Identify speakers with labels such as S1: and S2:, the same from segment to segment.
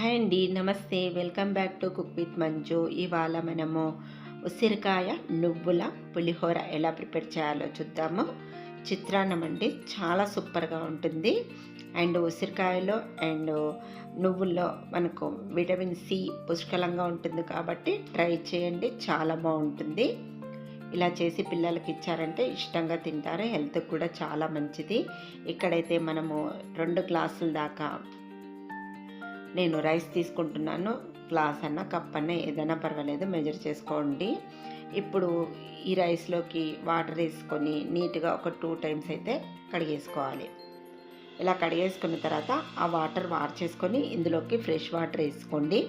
S1: Hi అండి నమస్తే. Welcome back to cook with Manju. ఇవాళ మనము ఉసిరికాయ నువ్వుల పులిహోర ఎలా ప్రిపేర్ చేయాలో చూద్దాము. చిత్రాన్నం అండి చాలా సూపర్గా ఉంటుంది. అండ్ ఉసిరికాయలో అండ్ నువ్వుల్లో మనకు విటమిన్ సి పుష్కలంగా ఉంటుంది కాబట్టి ట్రై చేయండి చాలా బాగుంటుంది. ఇలా చేసి పిల్లలకి ఇచ్చారంటే ఇష్టంగా తింటారు హెల్త్కి కూడా చాలా మంచిది. ఇక్కడైతే మనము రెండు గ్లాసుల దాకా నేను రైస్ తీసుకుంటున్నాను. గ్లాస్ అన్న కప్ అన్న ఏదైనా పర్వాలేదు మెజర్ చేసుకోండి. ఇప్పుడు ఈ రైస్లోకి వాటర్ వేసుకొని నీట్గా ఒక టూ టైమ్స్ అయితే కడిగేసుకోవాలి. ఇలా కడిగేసుకున్న తర్వాత ఆ వాటర్ వార్ చేసుకొని ఇందులోకి ఫ్రెష్ వాటర్ వేసుకోండి.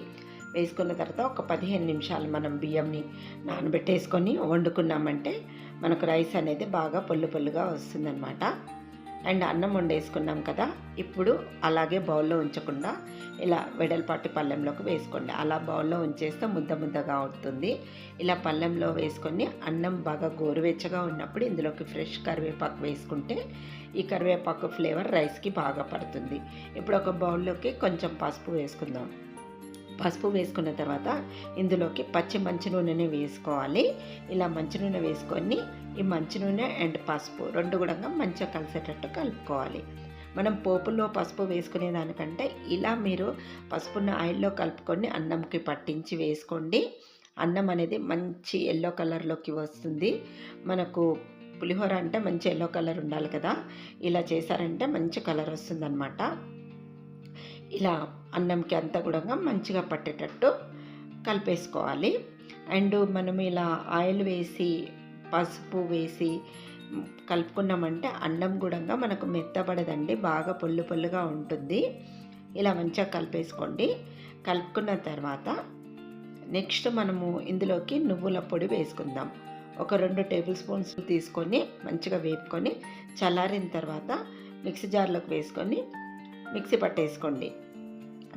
S1: వేసుకున్న తర్వాత ఒక పదిహేను నిమిషాలు మనం బియ్యంని నానబెట్టేసుకొని వండుకున్నామంటే మనకు రైస్ అనేది బాగా పొల్లు పొల్లుగా వస్తుందన్నమాట. అండ్ అన్నం వండేసుకున్నాం కదా ఇప్పుడు అలాగే బౌల్లో ఉంచకుండా ఇలా వెడల్పాటి పళ్ళెంలోకి వేసుకోండి. అలా బౌల్లో ఉంచేస్తే ముద్ద ముద్దగా అవుతుంది. ఇలా పళ్ళెంలో వేసుకొని అన్నం బాగా గోరువెచ్చగా ఉన్నప్పుడు ఇందులోకి ఫ్రెష్ కరివేపాకు వేసుకుంటే ఈ కరివేపాకు ఫ్లేవర్ రైస్కి బాగా పడుతుంది. ఇప్పుడు ఒక బౌల్లోకి కొంచెం పసుపు వేసుకుందాం. పసుపు వేసుకున్న తర్వాత ఇందులోకి పచ్చి మంచి నూనెని వేసుకోవాలి. ఇలా మంచి నూనె వేసుకొని ఈ మంచి నూనె అండ్ పసుపు రెండు కూడా మంచిగా కలిసేటట్టు కలుపుకోవాలి. మనం పోపుల్లో పసుపు వేసుకునే దానికంటే ఇలా మీరు పసుపున్న ఆయిల్లో కలుపుకొని అన్నంకి పట్టించి వేసుకోండి. అన్నం అనేది మంచి ఎల్లో కలర్లోకి వస్తుంది. మనకు పులిహోర అంటే మంచి ఎల్లో కలర్ ఉండాలి కదా. ఇలా చేశారంటే మంచి కలర్ వస్తుందన్నమాట. ఇలా అన్నంకి అంతా కూడా మంచిగా పట్టేటట్టు కలిపేసుకోవాలి. అండ్ మనం ఇలా ఆయిల్ వేసి పసుపు వేసి కలుపుకున్నామంటే అన్నం కూడా మనకు మెత్తబడదండి బాగా పొల్లు పొల్లుగా ఉంటుంది. ఇలా మంచిగా కలిపేసుకోండి. కలుపుకున్న తర్వాత నెక్స్ట్ మనము ఇందులోకి నువ్వుల పొడి వేసుకుందాం. ఒక రెండు టేబుల్ స్పూన్స్ తీసుకొని మంచిగా వేపుకొని చల్లారిన తర్వాత మిక్సీ జార్లోకి వేసుకొని మిక్సీ పట్టేసుకోండి.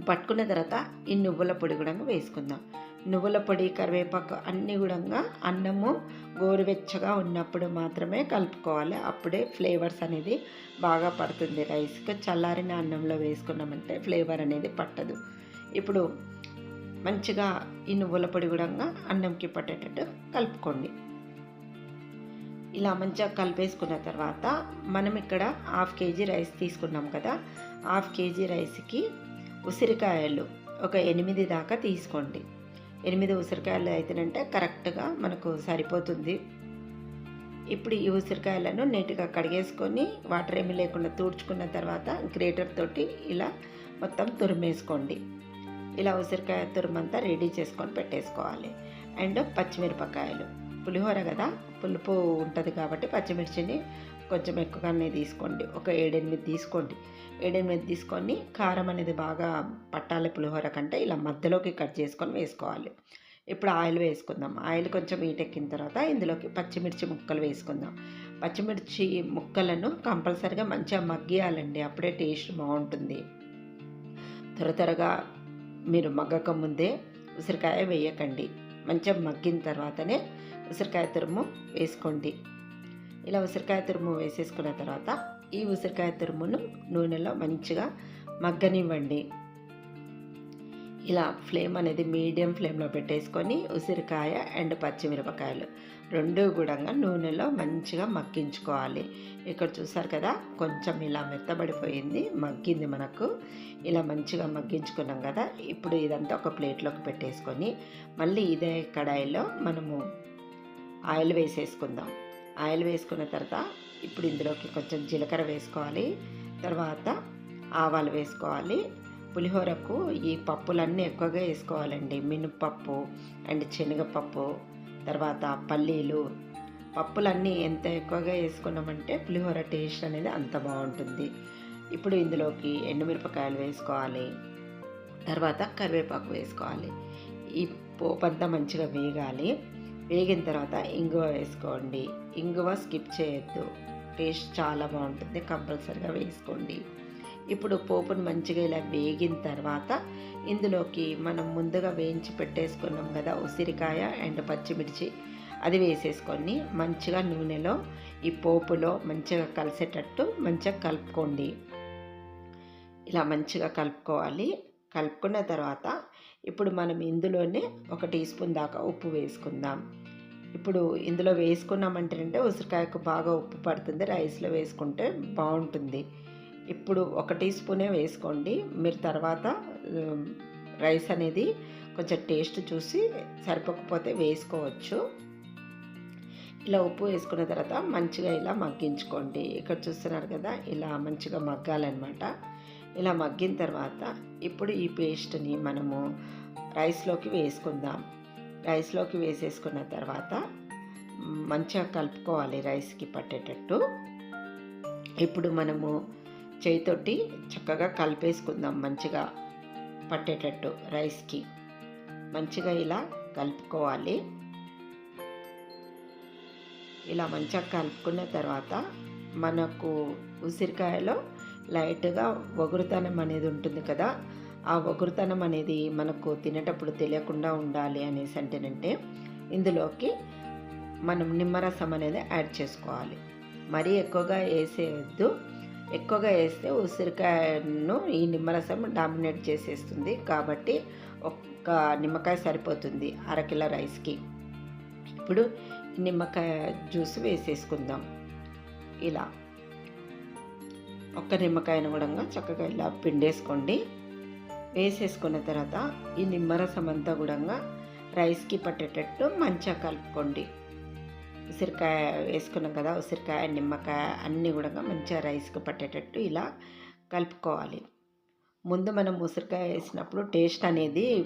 S1: పట్టుకున్న తర్వాత ఈ నువ్వుల పొడి కూడా వేసుకుందాం. నువ్వుల పొడి కరివేపాకు అన్నీ కూడా అన్నము గోరువెచ్చగా ఉన్నప్పుడు మాత్రమే కలుపుకోవాలి. అప్పుడే ఫ్లేవర్స్ అనేది బాగా పడుతుంది. రైస్కి చల్లారిన అన్నంలో వేసుకున్నామంటే ఫ్లేవర్ అనేది పట్టదు. ఇప్పుడు మంచిగా ఈ నువ్వుల పొడి కూడా అన్నంకి పట్టేటట్టు కలుపుకోండి. ఇలా మంచిగా కలిపేసుకున్న తర్వాత మనం ఇక్కడ హాఫ్ కేజీ రైస్ తీసుకున్నాం కదా హాఫ్ కేజీ రైస్కి ఉసిరికాయలు ఒక ఎనిమిది దాకా తీసుకోండి. ఎనిమిది ఉసిరికాయలు అయితేనంటే కరెక్ట్గా మనకు సరిపోతుంది. ఇప్పుడు ఈ ఉసిరికాయలను నీట్గా కడిగేసుకొని వాటర్ ఏమీ లేకుండా తూడ్చుకున్న తర్వాత గ్రేటర్ తోటి ఇలా మొత్తం తురిమేసుకోండి. ఇలా ఉసిరికాయ తురుమంతా రెడీ చేసుకొని పెట్టేసుకోవాలి. అండ్ పచ్చిమిరపకాయలు. పులిహోర కదా? పులుపు ఉంటుంది కాబట్టి పచ్చిమిర్చిని కొంచెం ఎక్కువగానే తీసుకోండి. ఒక ఏడెనిమిది తీసుకోండి. ఏడెనిమిది తీసుకొని కారం అనేది బాగా పట్టాలి పులిహోర కంటే ఇలా మధ్యలోకి కట్ చేసుకొని వేసుకోవాలి. ఇప్పుడు ఆయిల్ వేసుకుందాం. ఆయిల్ కొంచెం ఈటెక్కిన తర్వాత ఇందులోకి పచ్చిమిర్చి ముక్కలు వేసుకుందాం. పచ్చిమిర్చి ముక్కలను కంపల్సరిగా మంచిగా మగ్గియాలండి. అప్పుడే టేస్ట్ బాగుంటుంది. త్వర త్వరగా మీరు మగ్గక ముందే ఉసిరికాయ వేయకండి. మంచిగా మగ్గిన తర్వాతనే ఉసిరికాయ తురుము వేసుకోండి. ఇలా ఉసిరికాయ తురుము వేసేసుకున్న తర్వాత ఈ ఉసిరికాయ తురుమును నూనెలో మంచిగా మగ్గనివ్వండి. ఇలా ఫ్లేమ్ అనేది మీడియం ఫ్లేమ్లో పెట్టేసుకొని ఉసిరికాయ అండ్ పచ్చిమిరపకాయలు రెండు కూడా నూనెలో మంచిగా మగ్గించుకోవాలి. ఇక్కడ చూసారు కదా కొంచెం ఇలా మెత్తబడిపోయింది మగ్గింది మనకు. ఇలా మంచిగా మగ్గించుకున్నాం కదా ఇప్పుడు ఇదంతా ఒక ప్లేట్లోకి పెట్టేసుకొని మళ్ళీ ఇదే కడాయిలో మనము ఆయిల్ వేసేసుకుందాం. ఆయిల్ వేసుకున్న తర్వాత ఇప్పుడు ఇందులోకి కొంచెం జీలకర్ర వేసుకోవాలి. తర్వాత ఆవాలు వేసుకోవాలి. పులిహోరకు ఈ పప్పులన్నీ ఎక్కువగా వేసుకోవాలండి. మినపప్పు అండ్ శనగపప్పు తర్వాత పల్లీలు. పప్పులన్నీ ఎంత ఎక్కువగా వేసుకున్నామంటే పులిహోర టేస్ట్ అనేది అంత బాగుంటుంది. ఇప్పుడు ఇందులోకి ఎండుమిరపకాయలు వేసుకోవాలి. తర్వాత కరివేపాకు వేసుకోవాలి. ఈ పోపంతా మంచిగా వేగాలి. వేగిన తర్వాత ఇంగువ వేసుకోండి. ఇంగువ స్కిప్ చేయొద్దు. టేస్ట్ చాలా బాగుంటుంది. కంపల్సరిగా వేసుకోండి. ఇప్పుడు పోపును మంచిగా ఇలా వేగిన తర్వాత ఇందులోకి మనం ముందుగా వేయించి పెట్టేసుకున్నాం కదా ఉసిరికాయ అండ్ పచ్చిమిర్చి. అది వేసేసుకొని మంచిగా నూనెలో ఈ పోపులో మంచిగా కలిసేటట్టు మంచిగా కలుపుకోండి. ఇలా మంచిగా కలుపుకోవాలి. కలుపుకున్న తర్వాత ఇప్పుడు మనం ఇందులోనే ఒక టీ స్పూన్ దాకా ఉప్పు వేసుకుందాం. ఇప్పుడు ఇందులో వేసుకున్నామంటే ఉసిరికాయకు బాగా ఉప్పు పడుతుంది. రైస్లో వేసుకుంటే బాగుంటుంది. ఇప్పుడు ఒక టీ స్పూనే వేసుకోండి. మీరు తర్వాత రైస్ అనేది కొంచెం టేస్ట్ చూసి సరిపోకపోతే వేసుకోవచ్చు. ఇలా ఉప్పు వేసుకున్న తర్వాత మంచిగా ఇలా మగ్గించుకోండి. ఇక్కడ చూస్తున్నారు కదా ఇలా మంచిగా మగ్గాలన్నమాట. ఇలా మగ్గిన తర్వాత ఇప్పుడు ఈ పేస్ట్ని మనము రైస్లోకి వేసుకుందాం. రైస్లోకి వేసేసుకున్న తర్వాత మంచిగా కలుపుకోవాలి రైస్కి పట్టేటట్టు. ఇప్పుడు మనము చేయితోటి చక్కగా కలిపేసుకుందాం మంచిగా పట్టేటట్టు రైస్కి. మంచిగా ఇలా కలుపుకోవాలి. ఇలా మంచిగా కలుపుకున్న తర్వాత మనకు ఉసిరికాయలో లైట్గా ఒగురుతనం అనేది ఉంటుంది కదా ఆ ఒగురుతనం అనేది మనకు తినేటప్పుడు తెలియకుండా ఉండాలి అనేసి అంటేనంటే ఇందులోకి మనం నిమ్మరసం అనేది యాడ్ చేసుకోవాలి. మరీ ఎక్కువగా వేసేయద్దు. ఎక్కువగా వేస్తే ఉసిరికాయను ఈ నిమ్మరసం డామినేట్ చేసేస్తుంది. కాబట్టి ఒక్క నిమ్మకాయ సరిపోతుంది అరకిలో రైస్కి. ఇప్పుడు నిమ్మకాయ జ్యూస్ వేసేసుకుందాం. ఇలా. ఒక్క నిమ్మకాయను కూడా చక్కగా ఇలా పిండేసుకోండి. వేసేసుకున్న తర్వాత ఈ నిమ్మరసం అంతా కూడా రైస్కి పట్టేటట్టు మంచిగా కలుపుకోండి. ఉసిరికాయ వేసుకున్నాం కదా ఉసిరికాయ నిమ్మకాయ అన్నీ కూడా మంచిగా రైస్కి పట్టేటట్టు ఇలా కలుపుకోవాలి. ముందు మనం ఉసిరికాయ వేసినప్పుడు టేస్ట్ అనేది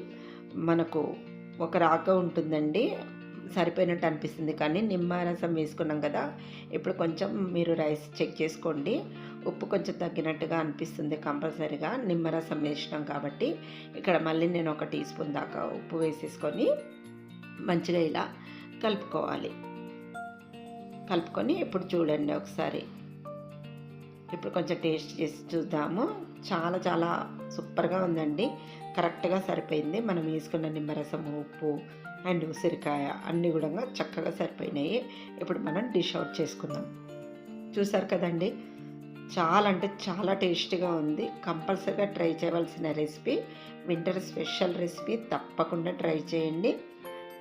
S1: మనకు ఒక రాక ఉంటుందండి. సరిపోయినట్టు అనిపిస్తుంది. కానీ నిమ్మరసం వేసుకున్నాం కదా ఇప్పుడు కొంచెం మీరు రైస్ చెక్ చేసుకోండి. ఉప్పు కొంచెం తగ్గినట్టుగా అనిపిస్తుంది కంపల్సరీగా నిమ్మరసం వేసినాం కాబట్టి. ఇక్కడ మళ్ళీ నేను ఒక టీ స్పూన్ దాకా ఉప్పు వేసేసుకొని మంచిగా ఇలా కలుపుకోవాలి. కలుపుకొని ఇప్పుడు చూడండి ఒకసారి. ఇప్పుడు కొంచెం టేస్ట్ చేసి చూద్దాము. చాలా చాలా సూపర్గా ఉందండి. కరెక్ట్గా సరిపోయింది. మనం వేసుకున్న నిమ్మరసం ఉప్పు అండ్ ఉసిరికాయ అన్నీ కూడా చక్కగా సరిపోయినాయి. ఇప్పుడు మనం డిష్ అవుట్ చేసుకుందాం. చూసారు కదండి? చాలా అంటే చాలా టేస్టీగా ఉంది. కంపల్సరీగా ట్రై చేయవలసిన రెసిపీ వింటర్ స్పెషల్ రెసిపీ తప్పకుండా ట్రై చేయండి.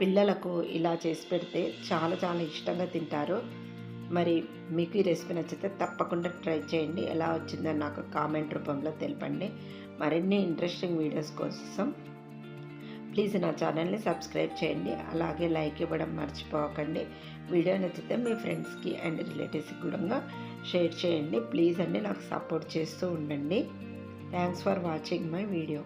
S1: పిల్లలకు ఇలా చేసి పెడితే చాలా చాలా ఇష్టంగా తింటారు. మరి మీకు ఈ రెసిపీ నచ్చితే తప్పకుండా ట్రై చేయండి. ఎలా వచ్చిందో నాకు కామెంట్ రూపంలో తెలపండి. మరిన్ని ఇంట్రెస్టింగ్ వీడియోస్ కోసం ప్లీజ్ నా ఛానల్ని సబ్స్క్రైబ్ చేయండి. అలాగే లైక్ ఇవ్వడం మర్చిపోకండి. వీడియో నచ్చితే మీ ఫ్రెండ్స్కి అండ్ రిలేటివ్స్కి కూడా షేర్ చేయండి. ప్లీజ్ అండి నాకు సపోర్ట్ చేస్తూ ఉండండి. Thanks for watching my video.